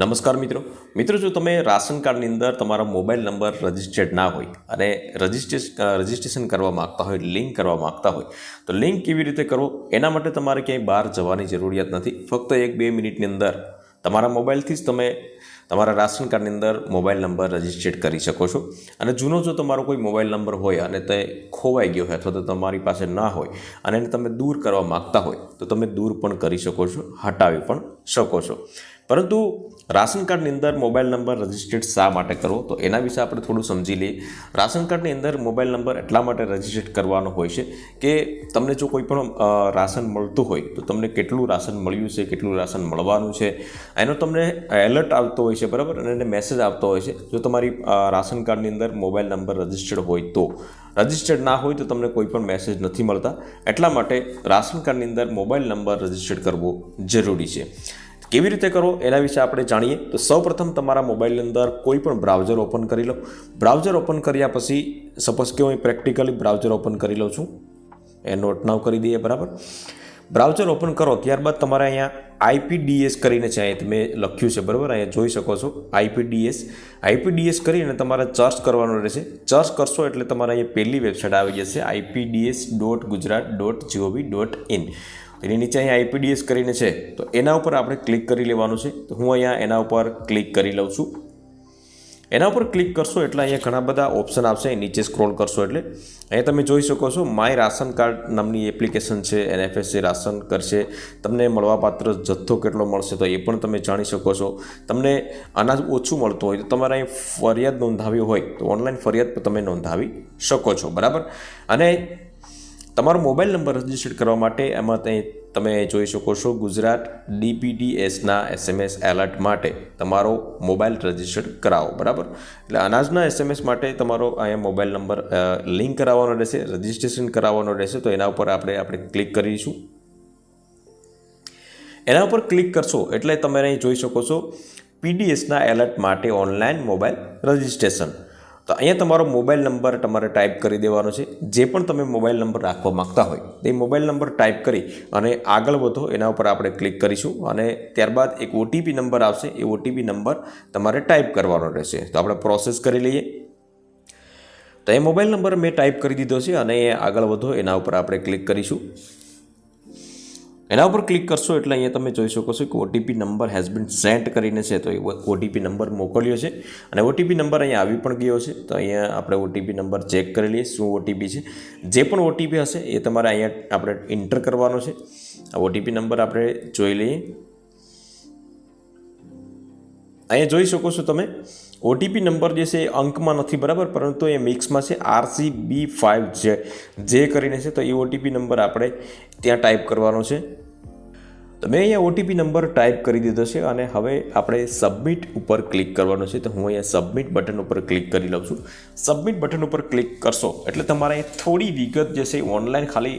નમસ્કાર મિત્રો. મિત્રો, જો તમે રાશન કાર્ડની અંદર તમારો મોબાઈલ નંબર રજિસ્ટર્ડ ના હોય અને રજિસ્ટ્રેશન રજિસ્ટ્રેશન કરવા માગતા હોય, લિંક કરવા માગતા હોય, તો લિંક કેવી રીતે કરવો? એના માટે તમારે ક્યાંય બહાર જવાની જરૂરિયાત નથી. ફક્ત એક બે મિનિટની અંદર તમારા મોબાઈલથી જ તમે તમારા રાશન કાર્ડની અંદર મોબાઈલ નંબર રજિસ્ટર્ડ કરી શકો છો. અને જૂનો જો તમારો કોઈ મોબાઈલ નંબર હોય અને તે ખોવાઈ ગયો હોય અથવા તો તમારી પાસે ના હોય અને એને તમે દૂર કરવા માગતા હોય, તો તમે દૂર પણ કરી શકો છો, હટાવી પણ શકો છો. પરંતુ રાશન કાર્ડની અંદર મોબાઈલ નંબર રજિસ્ટર્ડ શા માટે કરવો? તો એના વિશે આપણે થોડું સમજી લઈએ. રાશન કાર્ડની અંદર મોબાઈલ નંબર એટલા માટે રજિસ્ટર્ડ કરવાનો હોય છે કે તમને જો કોઈ પણ રાશન મળતું હોય, તો તમને કેટલું રાશન મળ્યું છે, કેટલું રાશન મળવાનું છે, એનો તમને એલર્ટ આવતો હોય છે, બરાબર? અને એને મેસેજ આવતો હોય છે. જો તમારી રાશન કાર્ડની અંદર મોબાઈલ નંબર રજિસ્ટર્ડ હોય તો. રજિસ્ટર્ડ ના હોય તો તમને કોઈ પણ મેસેજ નથી મળતા. એટલા માટે રાશન કાર્ડની અંદર મોબાઈલ નંબર રજિસ્ટર્ડ કરવો જરૂરી છે. કેવી રીતે કરો એના વિશે આપણે જાણીએ. તો સૌપ્રથમ તમારા મોબાઈલની અંદર કોઈ પણ બ્રાઉઝર ઓપન કરી લો. બ્રાઉઝર ઓપન કર્યા પછી સપોઝ કે હું પ્રેક્ટિકલી બ્રાઉઝર ઓપન કરી લઉં છું. એ નોટ નાવ કરી દઈએ, બરાબર? બ્રાઉઝર ઓપન કરો, ત્યારબાદ તમારે અહીંયા આઈપીડીએસ કરીને છે, અહીંયા તમે લખ્યું છે, બરાબર? અહીંયા જોઈ શકો છો, આઈપીડીએસ. આઈપીડીએસ કરીને તમારે સર્ચ કરવાનું રહેશે. સર્ચ કરશો એટલે તમારે અહીંયા પહેલી વેબસાઇટ આવી જશે, IPDS dot Gujarat dot GOV dot in. એની નીચે અહીંયા આઈપીડીએસ કરીને છે, તો એના ઉપર આપણે ક્લિક કરી લેવાનું છે. તો હું અહીંયા એના ઉપર ક્લિક કરી લઉં છું. એના ઉપર ક્લિક કરશો એટલે અહીંયા ઘણા બધા ઓપ્શન આવશે. નીચે સ્ક્રોલ કરશો એટલે. અહીંયા તમે જોઈ શકો છો, માય રાશન કાર્ડ નામની એપ્લિકેશન છે એનએફએસસી રાશન કરશે. તમને મળવાપાત્ર જથ્થો કેટલો મળશે તો એ પણ તમે જાણી શકો છો. તમને અનાજ ઓછું મળતું હોય તો તમારે અહીં ફરિયાદ નોંધાવી હોય તો ઓનલાઈન ફરિયાદ તમે નોંધાવી શકો છો. બરાબર? અને તમારો મોબાઈલ નંબર રજિસ્ટર્ડ કરવા માટે એમાં તમે જોઈ શકો છો ગુજરાત ડીપીડીએસના એસએમએસ એલર્ટ માટે તમારો મોબાઈલ રજિસ્ટર્ડ કરાવો, બરાબર? એટલે અનાજના એસએમએસ માટે તમારો અહીંયા મોબાઈલ નંબર લિંક કરાવવાનો રહેશે, રજિસ્ટ્રેશન કરાવવાનો રહેશે, તો એના ઉપર આપણે આપણે ક્લિક કરીશું. એના ઉપર ક્લિક કરશો એટલે તમે અહીં જોઈ શકો છો પીડીએસના એલર્ટ માટે ઓનલાઈન મોબાઈલ રજિસ્ટ્રેશન. તો અહીંયા તમારો મોબાઈલ નંબર તમારે ટાઈપ કરી દેવાનો છે. જે પણ તમે મોબાઈલ નંબર રાખવા માગતા હોય, તે મોબાઈલ નંબર ટાઈપ કરી અને આગળ વધો, એના ઉપર આપણે ક્લિક કરીશું અને ત્યારબાદ એક ઓટીપી નંબર આવશે. એ ઓટીપી નંબર તમારે ટાઈપ કરવાનો રહેશે. તો આપણે પ્રોસેસ કરી લઈએ. તો એ મોબાઈલ નંબર મેં ટાઈપ કરી દીધો છે અને એ આગળ વધો, એના ઉપર આપણે ક્લિક કરીશું. એના ઉપર ક્લિક કરશો એટલે અહીંયા તમે જોઈ શકો છો કે OTP number has been sent કરીને છે. તો એ ઓટીપી નંબર મોકલ્યો છે. અને ઓટીપી નંબર અહીંયા આવી પણ ગયો છે. તો અહીંયા આપણે ઓટીપી નંબર ચેક કરી લઈએ. શું ઓટીપી છે? જે પણ ઓટીપી હશે એ તમારે અહીંયા આપણે એન્ટર કરવાનો છે. આ ઓટીપી નંબર આપણે જોઈ લઈએ. અહીંયા જોઈ શકો છો તમે. ઓટીપી નંબર જે છે એ અંકમાં નથી, બરાબર? પરંતુ એ મિક્સમાં છે આરસી બી ફાઇવ જે જે કરીને છે, તો એ ઓટીપી નંબર આપણે ત્યાં ટાઈપ કરવાનો છે. તો મેં અહીંયા ઓટીપી નંબર ટાઈપ કરી દીધો છે અને હવે આપણે સબમિટ ઉપર ક્લિક કરવાનું છે. તો હું અહીંયા સબમિટ બટન ઉપર ક્લિક કરી લઉં છું. સબમિટ બટન ઉપર ક્લિક કરશો એટલે તમારે થોડી વિગત જે છે ઓનલાઈન ખાલી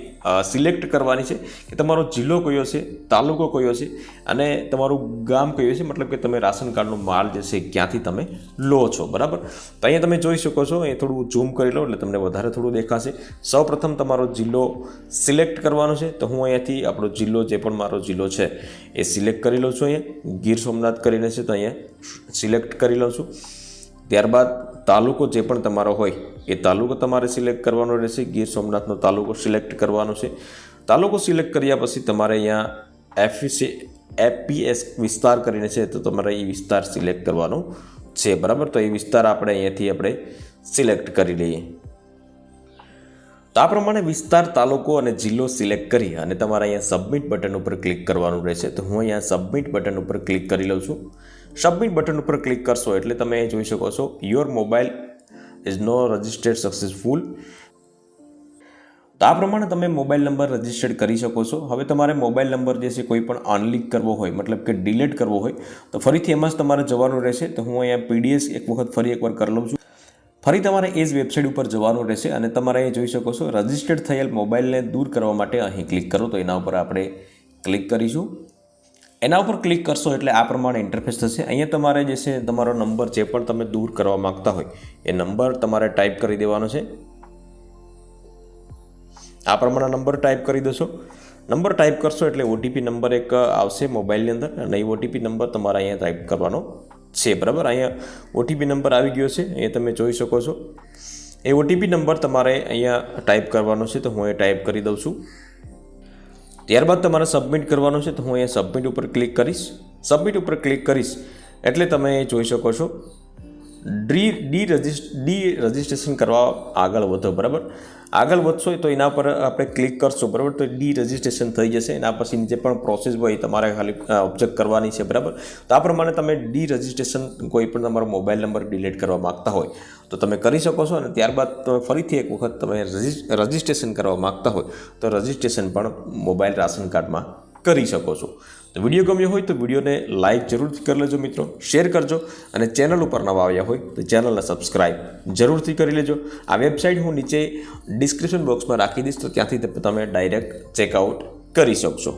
સિલેક્ટ કરવાની છે કે તમારો જિલ્લો કયો છે, તાલુકો કયો છે અને તમારું ગામ કયું છે. મતલબ કે તમે રાશન કાર્ડનો માલ જે છે ક્યાંથી તમે લો છો. બરાબર? તો અહીંયા તમે જોઈ શકો છો એ થોડું ઝૂમ કરી લો એટલે તમને વધારે થોડું દેખાશે. સૌપ્રથમ તમારો જિલ્લો સિલેક્ટ કરવાનો છે. તો હું અહીંયાથી આપણો જિલ્લો જે પણ મારો જિલ્લો છે, એ સિલેક્ટ કરી લઉં છું અહીંયા. ગીર સોમનાથ કરીને છે તો અહીંયા સિલેક્ટ કરી લઉં છું. ત્યારબાદ તાલુકો જે પણ તમારો હોય, એ તાલુકો તમારે સિલેક્ટ કરવાનો રહેશે. ગીર સોમનાથનો તાલુકો સિલેક્ટ કરવાનો છે. તાલુકો સિલેક્ટ કર્યા પછી તમારે અહીંયા એફસી એફપીએસ વિસ્તાર કરીને છે તો તમારે એ વિસ્તાર સિલેક્ટ કરવાનો છે. બરાબર? તો એ વિસ્તાર આપણે અહીંયાથી આપણે સિલેક્ટ કરી લઈએ. તો આ પ્રમાણે વિસ્તાર, તાલુકો અને જિલ્લો સિલેક્ટ કરી અને તમારે અહીંયા સબમિટ બટન ઉપર ક્લિક કરવાનું રહેશે. તો હું અહીંયા સબમિટ બટન ઉપર ક્લિક કરી લઉં છું. સબમિટ બટન ઉપર ક્લિક કરશો એટલે તમે જોઈ શકો છો your mobile is now registered successful તો આ પ્રમાણે તમે મોબાઈલ નંબર રજિસ્ટર્ડ કરી શકો છો. હવે તમારે મોબાઈલ નંબર જે છે કોઈ પણ અનલિક કરવો હોય, મતલબ કે ડિલીટ કરવો હોય, તો ફરીથી એમાં જ તમારે જવાનું રહેશે. તો હું અહીંયા પીડીએસ એક વખત ફરી એકવાર કરી લઉં છું. ફરી તમારે એ જ વેબસાઇટ ઉપર જવાનું રહેશે અને તમારે અહીં જોઈ શકો છો, રજિસ્ટર્ડ થયેલ મોબાઈલને દૂર કરવા માટે અહીં ક્લિક કરો. તો એના ઉપર આપણે ક્લિક કરીશું. એના ઉપર ક્લિક કરશો એટલે આ પ્રમાણે ઇન્ટરફેસ થશે. અહીંયા તમારે જે છે, તમારો નંબર જે પણ તમે દૂર કરવા માગતા હોય, એ નંબર તમારે ટાઈપ કરી દેવાનો છે. આ પ્રમાણે નંબર ટાઈપ કરી દેશો. નંબર ટાઈપ કરશો એટલે ઓટીપી નંબર એક આવશે મોબાઈલની અંદર અને એ ઓટીપી નંબર તમારે અહીંયા ટાઈપ કરવાનો છે, બરાબર? અહીંયા ઓટીપી નંબર આવી ગયો છે, એ તમે જોઈ શકો છો. એ ઓટીપી નંબર તમારે અહીંયા ટાઈપ કરવાનો છે, તો હું એ ટાઈપ કરી દઉં છું. ત્યારબાદ તમારે સબમિટ કરવાનું છે, તો હું અહીંયા સબમિટ ઉપર ક્લિક કરીશ. સબમિટ ઉપર ક્લિક કરીશ, એટલે તમે જોઈ શકો છો. De de regist de registration કરવા આગળ વધો, બરાબર? આગળ વધશો તો એના પર આપણે ક્લિક કરશો, બરાબર? તો ડી રજિસ્ટ્રેશન થઈ જશે. એના પછી જે પણ પ્રોસેસ હોય તમારે ખાલી ઓબ્જેક્ટ કરવાની છે, બરાબર? તો આ પ્રમાણે તમે ડી રજિસ્ટ્રેશન કોઈ પણ તમારો મોબાઈલ નંબર ડિલીટ કરવા માગતા હોય, તો તમે કરી શકો છો. અને ત્યારબાદ તમે ફરીથી એક વખત તમે રજિસ્ટ્રેશન કરવા માગતા હોય, તો રજિસ્ટ્રેશન પણ મોબાઈલ રાશન કાર્ડમાં કરી શકો છો. તો વીડિયો ગમ્યો હોય તો વિડીયોને લાઇક જરૂરથી કરી લેજો મિત્રો, શેર કરજો અને ચેનલ ઉપર નવા આવ્યા હોય તો ચેનલને સબસ્ક્રાઇબ જરૂરથી કરી લેજો. આ વેબસાઇટ હું નીચે ડિસ્ક્રિપ્શન બોક્સમાં રાખી દઈશ, તો ત્યાંથી તમે ડાયરેક્ટ ચેકઆઉટ કરી શકશો.